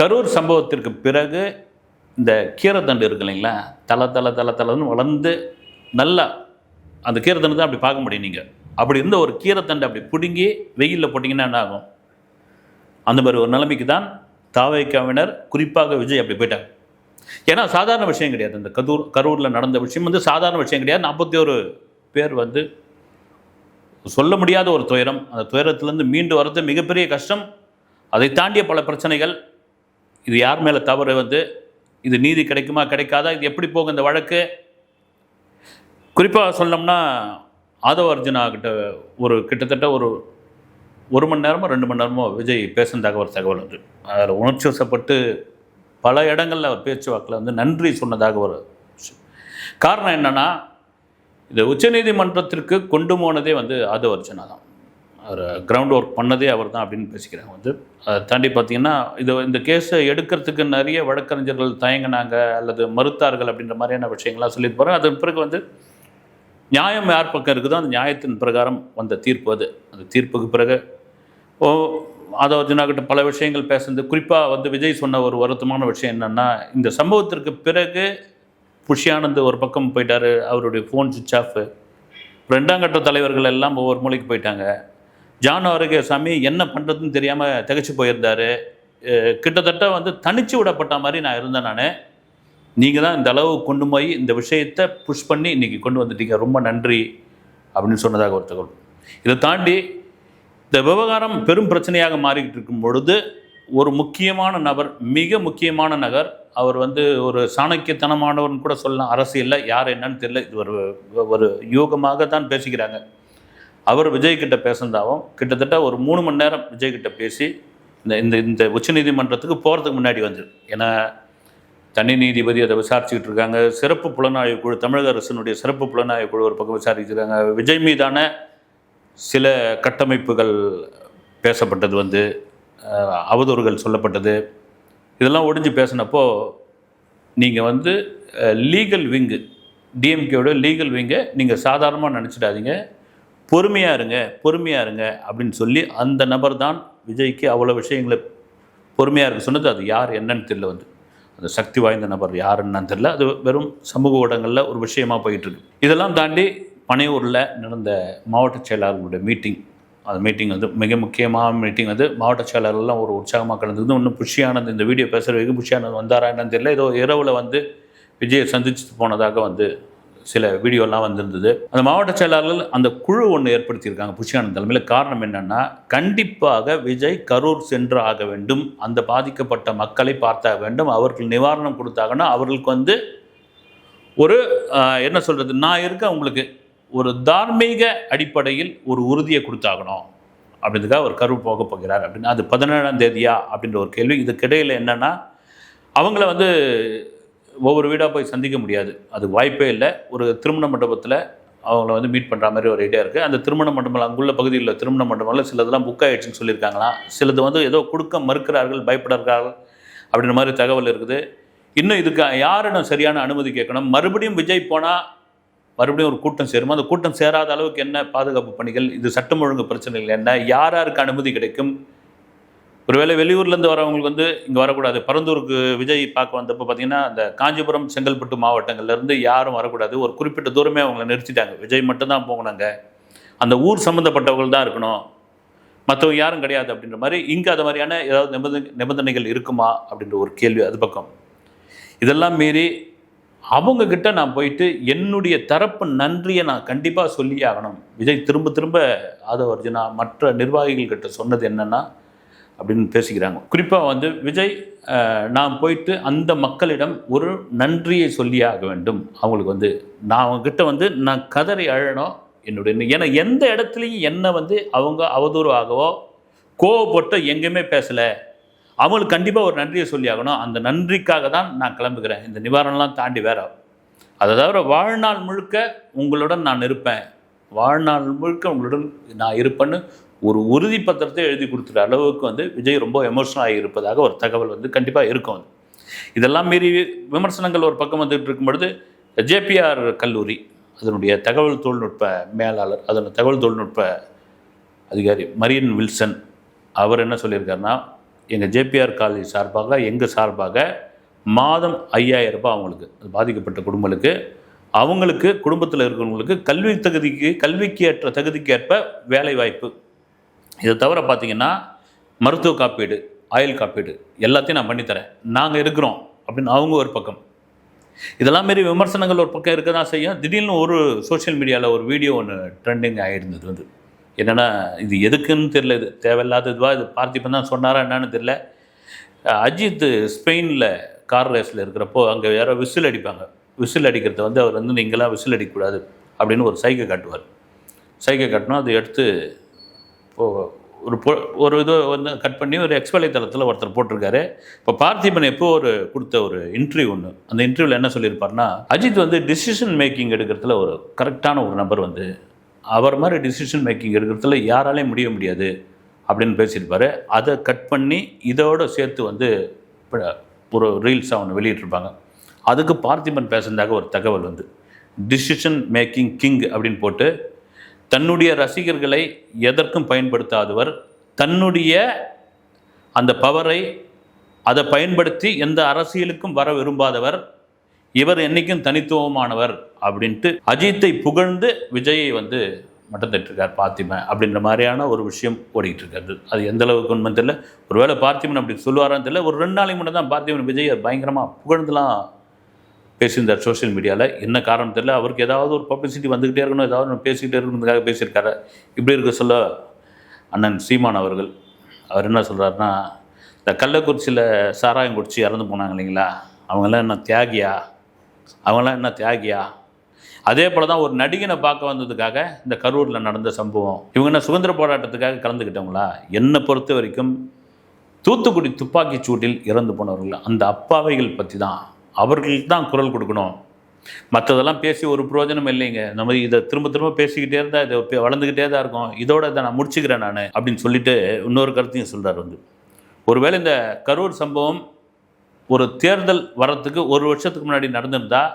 கரூர் சம்பவத்திற்கு பிறகு இந்த கீரைத்தண்டு இருக்கு இல்லைங்களா? தலை தலை தலை தலைன்னு வளர்ந்து நல்லா அந்த கீரைத்தண்டு தான் அப்படி பார்க்க முடியும் நீங்கள் அப்படி இருந்த ஒரு கீரைத்தண்டு அப்படி பிடுங்கி வெயிலில் போட்டிங்கன்னா என்ன ஆகும்? அந்த மாதிரி ஒரு நிலைமைக்கு தான் தாவைக்காவினர் குறிப்பாக விஜய் அப்படி போயிட்டாங்க ஏன்னா சாதாரண விஷயம் கிடையாது. இந்த கரூர் கரூரில் நடந்த விஷயம் வந்து சாதாரண விஷயம் கிடையாது. நாற்பத்தி ஒரு பேர் வந்து சொல்ல முடியாத ஒரு துயரம். அந்த துயரத்திலேருந்து மீண்டு வர்றது மிகப்பெரிய கஷ்டம். அதை தாண்டிய பல பிரச்சனைகள். இது யார் மேலே தவறு வந்து? இது நீதி கிடைக்குமா கிடைக்காதா? இது எப்படி போகும் இந்த வழக்கு? குறிப்பாக சொல்லணும்னா ஆதவ அர்ஜுனா கிட்ட ஒரு கிட்டத்தட்ட ஒரு ஒரு மணி நேரமோ ரெண்டு மணி நேரமோ விஜய் பேசுனதாக ஒரு தகவல் வந்து அதில் உணர்ச்சி வசப்பட்டு பல இடங்களில் அவர் பேச்சுவாக்கில் வந்து நன்றி சொன்னதாக ஒரு காரணம் என்னென்னா இந்த உச்சநீதிமன்றத்திற்கு கொண்டு போனதே வந்து ஆதவ அர்ஜுனா தான். அவர் கிரவுண்ட் ஒர்க் பண்ணதே அவர் தான் அப்படின்னு பேசிக்கிறாங்க. வந்து அதை தாண்டி பார்த்தீங்கன்னா இது இந்த கேஸை எடுக்கிறதுக்கு நிறைய வழக்கறிஞர்கள் தயங்கினாங்க அல்லது மறுத்தார்கள் அப்படின்ற மாதிரியான விஷயங்கள்லாம் சொல்லிட்டு போகிறாங்க அதன் பிறகு வந்து நியாயம் யார் பக்கம் இருக்குதோ அந்த நியாயத்தின் பிரகாரம் வந்த தீர்ப்பு அது. அந்த தீர்ப்புக்கு பிறகு ஓ ஆதவ அர்ஜுனா கிட்ட பல விஷயங்கள் பேசுனது. குறிப்பாக வந்து விஜய் சொன்ன ஒரு வருத்தமான விஷயம் என்னென்னா இந்த சம்பவத்திற்கு பிறகு புஷியானந்த் ஒரு பக்கம் போயிட்டார் அவருடைய ஃபோன் சுவிச் ஆஃப் ரெண்டாம் கட்ட தலைவர்கள் எல்லாம் ஒவ்வொரு மூலைக்கு போயிட்டாங்க. ஜான் ஆரோக்கியசாமி என்ன பண்ணுறதுன்னு தெரியாமல் திகைச்சு போயிருந்தாரு. கிட்டத்தட்ட வந்து தனிச்சு விடப்பட்ட மாதிரி நான் இருந்தேன் நான். நீங்கள் தான் இந்த அளவு கொண்டு போய் இந்த விஷயத்தை புஷ் பண்ணி இன்றைக்கி கொண்டு வந்துட்டீங்க. ரொம்ப நன்றி அப்படின்னு சொன்னதாக ஒரு தகவல். இதை தாண்டி இந்த விவகாரம் பெரும் பிரச்சனையாக மாறிக்கிட்டு இருக்கும் பொழுது ஒரு முக்கியமான நபர் மிக முக்கியமான நகர் அவர் வந்து ஒரு சாணக்கியத்தனமானவர்னு கூட சொல்லலாம். அரசியலில் யார் என்னன்னு தெரியல. இது ஒரு ஒரு யூகமாக தான் பேசிக்கிறாங்க. அவர் விஜய் கிட்ட பேசுனதாகவும் கிட்டத்தட்ட ஒரு மூணு மணி நேரம் விஜய் கிட்ட பேசி இந்த இந்த இந்த உச்சநீதிமன்றத்துக்கு போகிறதுக்கு முன்னாடி வந்தது ஏன்னா தனி நீதிபதி அதை விசாரிச்சுக்கிட்டு இருக்காங்க. சிறப்பு புலனாய்வு குழு தமிழக அரசினுடைய சிறப்பு புலனாய்வு குழு ஒரு பக்கம் விசாரிச்சிருக்காங்க விஜய் மீதான சில கட்டமைப்புகள் பேசப்பட்டது வந்து அவதூறுகள் சொல்லப்பட்டது. இதெல்லாம் ஒடிஞ்சு பேசினப்போ நீங்கள் வந்து லீகல் விங்கு டிஎம்கேயோட லீகல் விங்கை நீங்கள் சாதாரணமாக நினச்சிடாதீங்க. பொறுமையாக இருங்க பொறுமையாக இருங்க அப்படின்னு சொல்லி அந்த நபர் தான் விஜய்க்கு அவ்வளோ விஷயங்களை பொறுமையாக இருக்க சொன்னது. அது யார் என்னன்னு தெரியல வந்து. அந்த சக்தி வாய்ந்த நபர் யாருன்னு தெரில தெரியல. அது வெறும் சமூக ஊடகங்களில் ஒரு விஷயமா போயிட்டுருக்கு இதெல்லாம் தாண்டி பனையூரில் நடந்த மாவட்ட செயலாளர்களுடைய மீட்டிங். அந்த மீட்டிங் வந்து மிக முக்கியமான மீட்டிங் வந்து மாவட்ட செயலாளர்லாம் ஒரு உற்சாகமாக கலந்துருந்து இன்னும் புஷியானந்த் இந்த வீடியோ பேசுகிற வரைக்கும் புஷியானந்த் வந்தாரா என்னன்னு தெரியல. ஏதோ இரவில் வந்து விஜயை சந்திச்சுட்டு போனதாக வந்து சில வீடியோலாம் வந்திருந்தது. அந்த மாவட்ட செயலாளர்கள் அந்த குழு ஒன்று ஏற்படுத்தியிருக்காங்க புஷியானந்த் தலைமையில். காரணம் என்னன்னா கண்டிப்பாக விஜய் கரூர் சென்று ஆக வேண்டும். அந்த பாதிக்கப்பட்ட மக்களை பார்த்தாக வேண்டும். அவர்கள் நிவாரணம் கொடுத்தாங்கன்னா அவர்களுக்கு வந்து ஒரு என்ன சொல்கிறது நான் இருக்க உங்களுக்கு ஒரு தார்மீக அடிப்படையில் ஒரு உறுதியை கொடுத்தாகணும். அப்படின்றதுக்காக ஒரு கரு போக போகிறார் அப்படின்னு. அது பதினேழாம் தேதியா அப்படின்ற ஒரு கேள்வி. இதுக்கிடையில் என்னென்னா அவங்கள வந்து ஒவ்வொரு வீடாக போய் சந்திக்க முடியாது. அது வாய்ப்பே இல்லை. ஒரு திருமண மண்டபத்தில் அவங்கள வந்து மீட் பண்ணுற மாதிரி ஒரு ஐடியா இருக்குது அந்த திருமண மண்டபம் அங்குள்ள பகுதியில் திருமண மண்டபங்களில் சிலதெல்லாம் புக் ஆகிடுச்சுன்னு சொல்லியிருக்காங்களாம். சிலது வந்து ஏதோ கொடுக்க மறுக்கிறார்கள் பயப்படுறார்கள் அப்படின்ற மாதிரி தகவல் இருக்குது. இன்னும் இதுக்கு யாரிடம் சரியான அனுமதி கேட்கணும்? மறுபடியும் விஜய் போனால் மறுபடியும் ஒரு கூட்டம் சேருமா? அந்த கூட்டம் சேராத அளவுக்கு என்ன பாதுகாப்பு பணிகள்? இது சட்டம் ஒழுங்கு பிரச்சனைகள் என்ன? யார் யாருக்கு அனுமதி கிடைக்கும்? ஒருவேளை வெளியூர்லேருந்து வரவங்களுக்கு வந்து இங்கே வரக்கூடாது. பரந்தூருக்கு விஜய் பார்க்க வந்தப்போ பார்த்தீங்கன்னா அந்த காஞ்சிபுரம் செங்கல்பட்டு மாவட்டங்கள்லேருந்து யாரும் வரக்கூடாது. ஒரு குறிப்பிட்ட தூரமே அவங்கள நிறுத்திட்டாங்க. விஜய் மட்டும்தான் போகணுங்க அந்த ஊர் சம்மந்தப்பட்டவர்கள் தான் இருக்கணும். மற்றவங்க யாரும் கிடையாது அப்படின்ற மாதிரி இங்கே அது மாதிரியான ஏதாவது நிபந்தனை நிபந்தனைகள் இருக்குமா அப்படின்ற ஒரு கேள்வி அது பக்கம். இதெல்லாம் மீறி அவங்கக்கிட்ட நான் போயிட்டு என்னுடைய தரப்பு நன்றியை நான் கண்டிப்பாக சொல்லி ஆகணும். விஜய் திரும்ப திரும்ப ஆதவ அர்ஜுனா மற்ற நிர்வாகிகள்கிட்ட சொன்னது என்னென்னா அப்படின்னு பேசிக்கிறாங்க. குறிப்பாக வந்து விஜய் நான் போயிட்டு அந்த மக்களிடம் ஒரு நன்றியை சொல்லியாக ஆக வேண்டும். அவங்களுக்கு வந்து நான் அவங்கக்கிட்ட வந்து நான் கதறி அழணும் என்னுடைய ஏன்னா எந்த இடத்துலையும் என்னை வந்து அவங்க அவதூறாகவோ கோவப்பட்டு எங்கேயுமே பேசலை. அவங்களுக்கு கண்டிப்பாக ஒரு நன்றியை சொல்லி ஆகணும். அந்த நன்றிக்காக தான் நான் கிளம்புகிறேன். இந்த நிவாரணம்லாம் தாண்டி வேற. அதை தவிர வாழ்நாள் முழுக்க உங்களுடன் நான் இருப்பேன். வாழ்நாள் முழுக்க உங்களுடன் நான் இருப்பேன்னு ஒரு உறுதி பத்திரத்தை எழுதி கொடுத்துற அளவுக்கு வந்து விஜய் ரொம்ப எமோஷனல் ஆகி இருப்பதாக ஒரு தகவல் வந்து கண்டிப்பாக இருக்கும் அது. இதெல்லாம் மீறி விமர்சனங்கள் ஒரு பக்கம் வந்துட்டு இருக்கும் பொழுது ஜேபிஆர் கல்லூரி அதனுடைய தகவல் தொழில்நுட்ப மேலாளர் அதன் தகவல் தொழில்நுட்ப அதிகாரி மரியன் வில்சன் அவர் என்ன சொல்லியிருக்காருன்னா எங்கள் ஜேபிஆர் காலேஜ் சார்பாக எங்கள் சார்பாக மாதம் ஐயாயிரம் ரூபாய் அவங்களுக்கு அது பாதிக்கப்பட்ட குடும்பங்களுக்கு அவங்களுக்கு குடும்பத்தில் இருக்கிறவங்களுக்கு கல்வி தகுதிக்கு கல்விக்கு ஏற்ற தகுதிக்கு ஏற்ப வேலை வாய்ப்பு இதை தவிர பார்த்தீங்கன்னா மருத்துவ காப்பீடு ஆயுள் காப்பீடு எல்லாத்தையும் நான் பண்ணித்தரேன். நாங்கள் இருக்கிறோம் அப்படின்னு அவங்க ஒரு பக்கம். இதெல்லாம் மாரி விமர்சனங்கள் ஒரு பக்கம் இருக்க தான் செய்யும். திடீர்னு ஒரு சோஷியல் மீடியாவில் ஒரு வீடியோ ஒன்று ட்ரெண்டிங் ஆகிருந்தது வந்து. என்னென்னா இது எதுக்குன்னு தெரில இது தேவையில்லாத இதுவாக இது பார்த்திபன் தான் சொன்னாரா என்னன்னு தெரியல. அஜித் ஸ்பெயினில் கார் ரேஸில் இருக்கிறப்போ அங்கே யாரோ விசில் அடிப்பாங்க. விசில் அடிக்கிறத வந்து அவர் வந்து நீங்களாம் விசில் அடிக்கக்கூடாது அப்படின்னு ஒரு சைகை காட்டுவார். சைகை காட்டினா அதை எடுத்து ஒரு பொ ஒரு இது வந்து கட் பண்ணி ஒரு எக்ஸ் வலைத்தளத்தில் ஒருத்தர் போட்டிருக்காரு. இப்போ பார்த்திபன் எப்போ ஒரு கொடுத்த ஒரு இன்டர்வியூ ஒன்று அந்த இன்டர்வியூவில் என்ன சொல்லியிருப்பார்னா அஜித் வந்து டிசிஷன் மேக்கிங் எடுக்கிறதுல ஒரு கரெக்டான ஒரு நபர் வந்து அவர் மாதிரி டிசிஷன் மேக்கிங் எடுக்கிறதுல யாராலையும் முடிய முடியாது அப்படின்னு பேசியிருப்பார். அதை கட் பண்ணி இதோடு சேர்த்து வந்து ஒரு ரீல்ஸாக ஒன்று வெளியிட்டிருப்பாங்க. அதுக்கு பார்த்திபன் பேசுனதாக ஒரு தகவல் வந்து டிசிஷன் மேக்கிங் கிங் அப்படின்னு போட்டு தன்னுடைய ரசிகர்களை எதற்கும் பயன்படுத்தாதவர் தன்னுடைய அந்த பவரை அதை பயன்படுத்தி எந்த அரசியலுக்கும் வர விரும்பாதவர் இவர் என்னைக்கும் தனித்துவமானவர் அப்படின்ட்டு அஜித்தை புகழ்ந்து விஜயை வந்து மட்டம் தட்டிருக்கார் பார்த்திபன் அப்படின்ற மாதிரியான ஒரு விஷயம் ஓடிக்கிட்டு இருக்காது அது எந்த அளவுக்கு உண்மை தெரியல. ஒருவேளை பார்த்திபன் அப்படி சொல்லுவாரான்னு தெரியல. ஒரு ரெண்டு நாளைக்கு முன்னே தான் பார்த்திபன் விஜயை பயங்கரமாக புகழ்ந்துலாம் பேசியிருந்தார் சோஷியல் மீடியாவில் என்ன காரணம் தெரியல. அவருக்கு ஏதாவது ஒரு பப்ளிசிட்டி வந்துக்கிட்டே இருக்கணும். ஏதாவது ஒன்று பேசிக்கிட்டே இருக்கணுன்றதுக்காக பேசியிருக்காரு. இப்படி இருக்க சொல்ல அண்ணன் சீமான் அவர்கள் அவர் என்ன சொல்கிறாருன்னா இந்த கள்ளக்குறிச்சியில் சாராயம் குடிச்சு இறந்து போனாங்க இல்லைங்களா? அவங்கெல்லாம் என்ன தியாகியா? அவங்கெல்லாம் என்ன தியாகியா? அதே போல் தான் ஒரு நடிகனை பார்க்க வந்ததுக்காக இந்த கரூரில் நடந்த சம்பவம். இவங்க என்ன சுதந்திர போராட்டத்துக்காக கலந்துக்கிட்டவங்களா என்னை பொறுத்த வரைக்கும் தூத்துக்குடி துப்பாக்கிச் சூட்டில் இறந்து போனவர்கள். அந்த அப்பாவைகள் பற்றி தான் அவர்களுக்கு தான் குரல் கொடுக்கணும். மற்றதெல்லாம் பேசி ஒரு பிரயோஜனம் இல்லைங்க. நம்ம இதை திரும்ப திரும்ப பேசிக்கிட்டே இருந்தால் இதை வளர்ந்துக்கிட்டே தான் இருக்கும். இதோட இதை நான் முடிச்சுக்கிறேன் நான் அப்படின்னு சொல்லிட்டு இன்னொரு கருத்தையும் சொல்கிறார் வந்து. ஒருவேளை இந்த கரூர் சம்பவம் ஒரு தேர்தல் வரத்துக்கு ஒரு வருஷத்துக்கு முன்னாடி நடந்திருந்தால்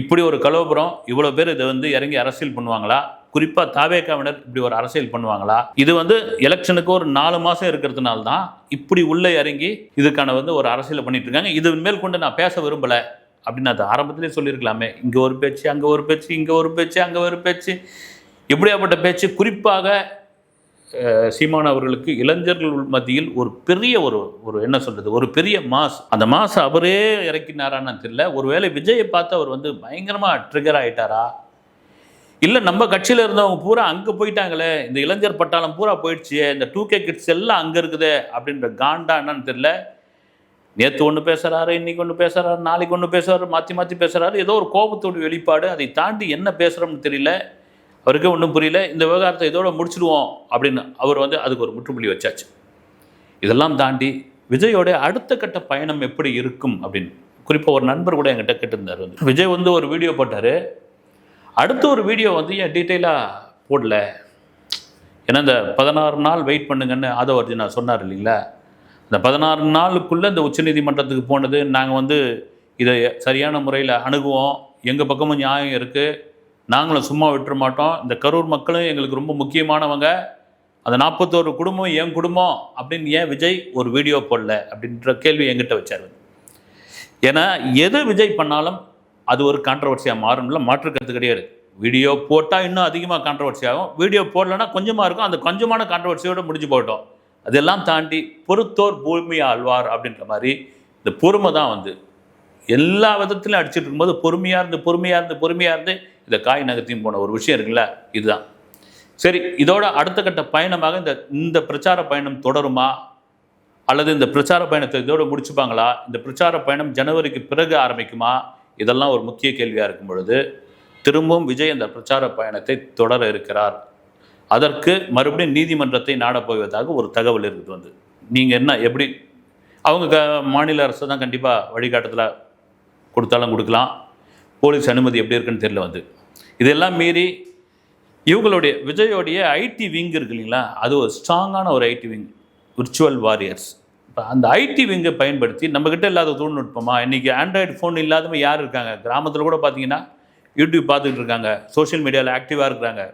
இப்படி ஒரு கலோபுரம் இவ்வளோ பேர் இதை வந்து இறங்கி அரசியல் பண்ணுவாங்களா? குறிப்பாக தாவேக்காவினர் இப்படி ஒரு அரசியல் பண்ணுவாங்களா? இது வந்து எலெக்ஷனுக்கு ஒரு நாலு மாதம் இருக்கிறதுனால தான் இப்படி உள்ளே இறங்கி இதுக்கான வந்து ஒரு அரசியலை பண்ணிட்டு இருக்காங்க. இது மேல் கொண்டு நான் பேச விரும்பலை. அப்படின்னு அது ஆரம்பத்திலே சொல்லியிருக்கலாமே. இங்கே ஒரு பேச்சு அங்கே ஒரு பேச்சு இங்கே ஒரு பேச்சு அங்கே ஒரு பேச்சு. இப்படியாப்பட்ட பேச்சு? குறிப்பாக சீமான் அவர்களுக்கு இளைஞர்கள் மத்தியில் ஒரு பெரிய ஒரு ஒரு என்ன சொல்றது? ஒரு பெரிய மாஸ். அந்த மாஸ் அவரே இறக்கினாரான்னு தெரியல. ஒருவேளை விஜயை பார்த்து அவர் வந்து பயங்கரமாக ட்ரிகர் ஆகிட்டாரா இல்லை நம்ம கட்சியில் இருந்தவங்க பூரா அங்கே போயிட்டாங்களே. இந்த இளைஞர் பட்டாளம் பூரா போயிடுச்சு. இந்த டூ கே கிட்ஸ் எல்லாம் அங்கே இருக்குது அப்படின்ற காண்டா என்னன்னு தெரியல. நேற்று ஒன்று பேசுகிறாரு இன்னைக்கு ஒன்று பேசுகிறாரு நாளைக்கு ஒன்று பேசுகிறாரு மாற்றி மாற்றி பேசுகிறாரு ஏதோ ஒரு கோபத்தோட வெளிப்பாடு. அதை தாண்டி என்ன பேசுகிறோம்னு தெரியல. அவருக்கே ஒன்றும் புரியல. இந்த விவகாரத்தை இதோட முடிச்சிடுவோம் அப்படின்னு அவர் வந்து அதுக்கு ஒரு முற்றுப்புள்ளி வச்சாச்சு. இதெல்லாம் தாண்டி விஜயோட அடுத்த கட்ட பயணம் எப்படி இருக்கும் அப்படின்னு குறிப்பாக ஒரு நண்பர் கூட என்கிட்ட கேட்டிருந்தார் வந்து. விஜய் வந்து ஒரு வீடியோ போட்டார். அடுத்த ஒரு வீடியோ வந்து ஏன் டீட்டெயிலாக போடல? ஏன்னா இந்த பதினாறு நாள் வெயிட் பண்ணுங்கன்னு ஆதவர்ஜி நான் சொன்னார் இல்லைங்களா? இந்த பதினாறு நாளுக்குள்ளே இந்த உச்சநீதிமன்றத்துக்கு போனது நாங்கள் வந்து இதை சரியான முறையில் அணுகுவோம். எங்கள் பக்கமும் நியாயம் இருக்குது நாங்களும் சும்மா விட்டுற மாட்டோம். இந்த கரூர் மக்களும் எங்களுக்கு ரொம்ப முக்கியமானவங்க. அந்த நாற்பத்தோரு குடும்பம் என் குடும்பம் அப்படின்னு ஏன் விஜய் ஒரு வீடியோ போடல அப்படின்ற கேள்வி என்கிட்ட வச்சார். ஏன்னா எது விஜய் பண்ணாலும் அது ஒரு கான்ட்ரவர்சியாக மாறும்ல மாற்று கருத்து கிடையாது. வீடியோ போட்டால் இன்னும் அதிகமாக கான்ட்ரவர்சி ஆகும். வீடியோ போடலைன்னா கொஞ்சமாக இருக்கும். அந்த கொஞ்சமான கான்ட்ரவர்சியோடு முடிஞ்சு போட்டோம் அதெல்லாம் தாண்டி பொறுத்தோர் பூமி ஆழ்வார் அப்படின்ற மாதிரி இந்த பொறுமை தான் வந்து. எல்லா விதத்துலையும் அடிச்சிட்டு இருக்கும்போது பொறுமையாக இருந்து பொறுமையாக இருந்து பொறுமையாக இருந்து இந்த காய் நகர்த்தியும் போன ஒரு விஷயம் இருக்குல்ல இதுதான். சரி இதோட அடுத்த கட்ட பயணமாக இந்த இந்த பிரச்சார பயணம் தொடருமா? அல்லது இந்த பிரச்சார பயணத்தை இதோடு முடிச்சுப்பாங்களா? இந்த பிரச்சார பயணம் ஜனவரிக்கு பிறகு ஆரம்பிக்குமா? இதெல்லாம் ஒரு முக்கிய கேள்வியாக இருக்கும் பொழுது திரும்பவும் விஜய் அந்த பிரச்சார பயணத்தை தொடர இருக்கிறார். அதற்கு மறுபடியும் நீதிமன்றத்தை நாடப் போவதாக ஒரு தகவல் இருக்குது வந்து. நீங்கள் என்ன எப்படி? அவங்க க மாநில அரசு தான் கண்டிப்பாக வழிகாட்டத்தில் கொடுத்தாலும் கொடுக்கலாம். போலீஸ் அனுமதி எப்படி இருக்குன்னு தெரியல வந்து. இதெல்லாம் மீறி இவங்களுடைய விஜயோடைய ஐடி விங் இருக்கு இல்லைங்களா? அது ஒரு ஸ்ட்ராங்கான ஒரு ஐடி விங் விர்ச்சுவல் வாரியர்ஸ் இப்போ அந்த ஐடி விங்கை பயன்படுத்தி நம்மக்கிட்ட இல்லாத தொழில்நுட்பமா இன்றைக்கி ஆண்ட்ராய்டு ஃபோன் இல்லாதவங்க யார் இருக்காங்க? கிராமத்தில் கூட பார்த்தீங்கன்னா யூடியூப் பார்த்துக்கிட்டு இருக்காங்க. சோஷியல் மீடியாவில் ஆக்டிவாக இருக்கிறாங்க.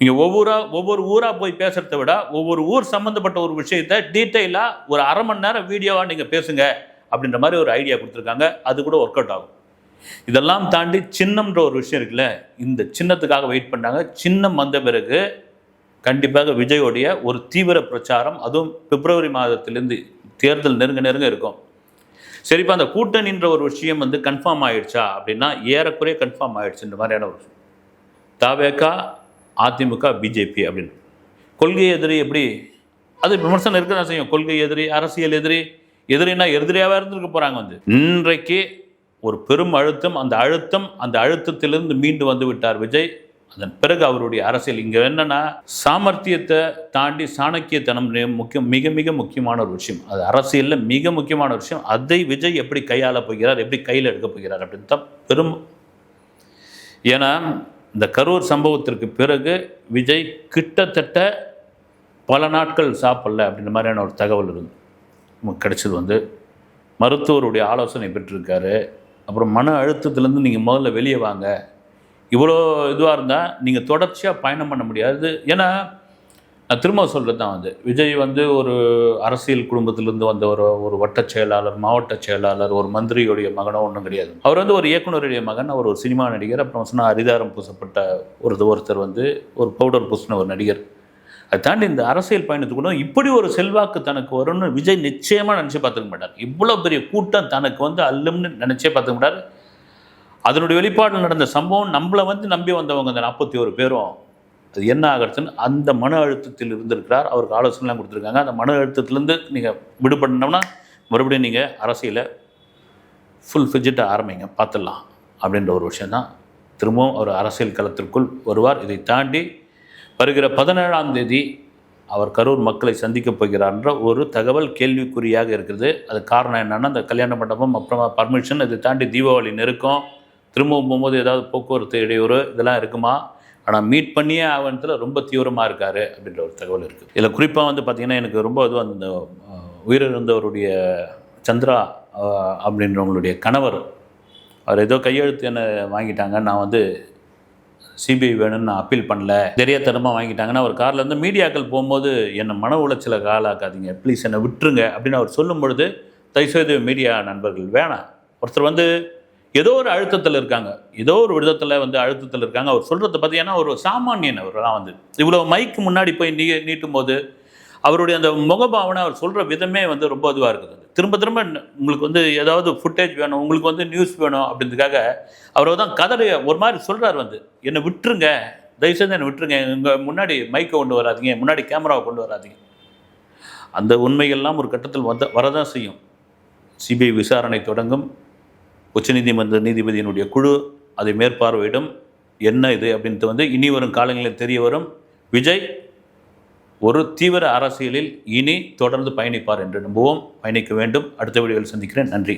நீங்கள் ஒவ்வொரு ஒவ்வொரு ஊராக போய் பேசுகிறத விட ஒவ்வொரு ஊர் சம்மந்தப்பட்ட ஒரு விஷயத்தை டீட்டெயிலாக ஒரு அரை மணி நேரம் வீடியோவாக நீங்கள் பேசுங்க அப்படின்ற மாதிரி ஒரு ஐடியா கொடுத்துருக்காங்க. அது கூட ஒர்க் அவுட் ஆகும். இதெல்லாம் தாண்டி சின்னம்ன்ற ஒரு விஷயம் இருக்குல்ல இந்த சின்னத்துக்காக வெயிட் பண்ணாங்க சின்னம் வந்த பிறகு கண்டிப்பாக விஜயோடைய ஒரு தீவிர பிரச்சாரம் அதுவும் பிப்ரவரி மாதத்திலேருந்து தேர்தல் நெருங்க நெருங்க இருக்கும். சரிப்பா அந்த கூட்டணின்ற ஒரு விஷயம் வந்து கன்ஃபார்ம் ஆயிடுச்சா அப்படின்னா ஏறக்குறைய கன்ஃபார்ம் ஆயிடுச்சுன்ற மாதிரியான ஒரு விஷயம். தாவேக்கா அதிமுக பிஜேபி அப்படின்னு. கொள்கை எதிரி எப்படி? அது விமர்சனம் இருக்க தான் செய்யும். கொள்கை எதிரி அரசியல் எதிரி எதிரினா எதிரியாகவே இருந்திருக்க போகிறாங்க வந்து. இன்றைக்கு ஒரு பெரும் அழுத்தம் அந்த அழுத்தம் அந்த அழுத்தத்திலிருந்து மீண்டு வந்து விட்டார் விஜய். அதன் பிறகு அவருடைய அரசியல் இங்கே என்னன்னா சாமர்த்தியத்தை தாண்டி சாணக்கியத்தனம் முக்கியம் மிக மிக முக்கியமான ஒரு விஷயம். அது அரசியலில் மிக முக்கியமான ஒரு விஷயம். அதை விஜய் எப்படி கையாள போகிறார் எப்படி கையில் எடுக்க போகிறார் அப்படின்னு தான் பெரும் ஏன்னா இந்த கரூர் சம்பவத்திற்கு பிறகு விஜய் கிட்டத்தட்ட பல நாட்கள் சாப்பிடல அப்படின்ற மாதிரியான ஒரு தகவல் இருந்து நமக்கு கிடைச்சது வந்து மருத்துவருடைய ஆலோசனை பெற்றிருக்காரு. அப்புறம் மன அழுத்தத்துலேருந்து நீங்கள் முதல்ல வெளியே வாங்க இவ்வளோ இதுவாக இருந்தால் நீங்கள் தொடர்ச்சியாக பயணம் பண்ண முடியாது. ஏன்னா நான் திரும்ப சொல்கிறது தான் வந்து விஜய் வந்து ஒரு அரசியல் குடும்பத்திலேருந்து வந்த ஒரு ஒரு வட்டச் செயலாளர் மாவட்ட செயலாளர் ஒரு மந்திரியுடைய மகனோ ஒன்றும் கிடையாது. அவர் வந்து ஒரு இயக்குனருடைய மகன் அவர் ஒரு சினிமா நடிகர். அப்புறம் சொன்னால் அரிதாரம் பூசப்பட்ட ஒரு ஒருத்தர் வந்து ஒரு பவுடர் பூசின ஒரு நடிகர். அதை தாண்டி இந்த அரசியல் பயணத்துக்குள்ள இப்படி ஒரு செல்வாக்கு தனக்கு வரும்னு விஜய் நிச்சயமாக நினச்சி பார்த்துக்க மாட்டார். இவ்வளோ பெரிய கூட்டம் தனக்கு வந்து அல்லும்னு நினச்சே பார்த்துக்க மாட்டார். அதனுடைய வெளிப்பாடு நடந்த சம்பவம் நம்மளை வந்து நம்பி வந்தவங்க அந்த நாற்பத்தி ஒரு பேரும். அது என்ன ஆகிறதுன்னு அந்த மன அழுத்தத்தில் இருந்திருக்கிறார். அவருக்கு ஆலோசனைலாம் கொடுத்துருக்காங்க. அந்த மன அழுத்தத்திலேருந்து நீங்கள் விடுபடணும்னா மறுபடியும் நீங்கள் அரசியலை ஃபுல் ஃபிஜிட்டாக ஆரம்பிங்க. பார்த்துடலாம். அப்படின்ற ஒரு விஷயந்தான் திரும்பவும் அவர் அரசியல் களத்திற்குள் வருவார். இதை தாண்டி வருகிற பதினேழாம் தேதி அவர் கரூர் மக்களை சந்திக்கப் போகிறார்ன்ற ஒரு தகவல் கேள்விக்குறியாக இருக்குது அது காரணம் என்னென்னா அந்த கல்யாண மண்டபம் அப்புறமா பர்மிஷன் இதை தாண்டி தீபாவளி நெருக்கம் திரும்பவும் போகும்போது ஏதாவது போக்குவரத்து இடையூறு இதெல்லாம் இருக்குமா? ஆனால் மீட் பண்ணியே ஆவணத்தில் ரொம்ப தீவிரமாக இருக்கார் அப்படின்ற ஒரு தகவல் இருக்குது இதில் குறிப்பாக வந்து பார்த்திங்கன்னா எனக்கு ரொம்ப அது அந்த உயிரிழந்தவருடைய சந்திரா அப்படின்றவங்களுடைய கணவர் அவர் ஏதோ கையெழுத்து என்ன வாங்கிட்டாங்க. நான் வந்து சிபிஐ வேணும்னு நான் அப்பீல் பண்ணல. தெரியாதனமாக வாங்கிட்டாங்கன்னா அவர் காரில் இருந்து மீடியாக்கள் போகும்போது என்னை மன உளைச்சலை ஆளாக்காதீங்க ப்ளீஸ் என்னை விட்டுருங்க அப்படின்னு அவர் சொல்லும் பொழுது தயவுசெய்து மீடியா நண்பர்கள் வேணாம். ஒருத்தர் வந்து ஏதோ ஒரு அழுத்தத்தில் இருக்காங்க. ஏதோ ஒரு விதத்தில் வந்து அழுத்தத்தில் இருக்காங்க. அவர் சொல்கிறத பார்த்தீங்கன்னா ஒரு சாமானியன் அவர்லாம் வந்து. இவ்வளோ மைக்கு முன்னாடி போய் நீ நீட்டும் போது அவருடைய அந்த முகபாவனை அவர் சொல்கிற விதமே வந்து ரொம்ப இதுவாக இருக்குது. திரும்ப திரும்ப உங்களுக்கு வந்து ஏதாவது ஃபுட்டேஜ் வேணும் உங்களுக்கு வந்து நியூஸ் வேணும் அப்படின்றதுக்காக அவர் தான் கதறி ஒரு மாதிரி சொல்கிறார் வந்து. என்னை விட்டுருங்க. தயவுசெய்து என்னை விட்டுருங்க. உங்கள் முன்னாடி மைக்கை கொண்டு வராதீங்க. முன்னாடி கேமராவை கொண்டு வராதீங்க. அந்த உண்மைகள்லாம் ஒரு கட்டத்தில் வந்த வரதான் செய்யும். சிபிஐ விசாரணை தொடங்கும். உச்சநீதிமன்ற நீதிபதியினுடைய குழு அதை மேற்பார்வையிடும். என்ன இது அப்படின்ட்டு வந்து இனி வரும் காலங்களில் தெரிய வரும். விஜய் ஒரு தீவிர அரசியலில் இனி தொடர்ந்து பயணிப்பார் என்று நம்புவோம். பயணிக்க வேண்டும். அடுத்த வீடியோவில் சந்திக்கிறேன். நன்றி.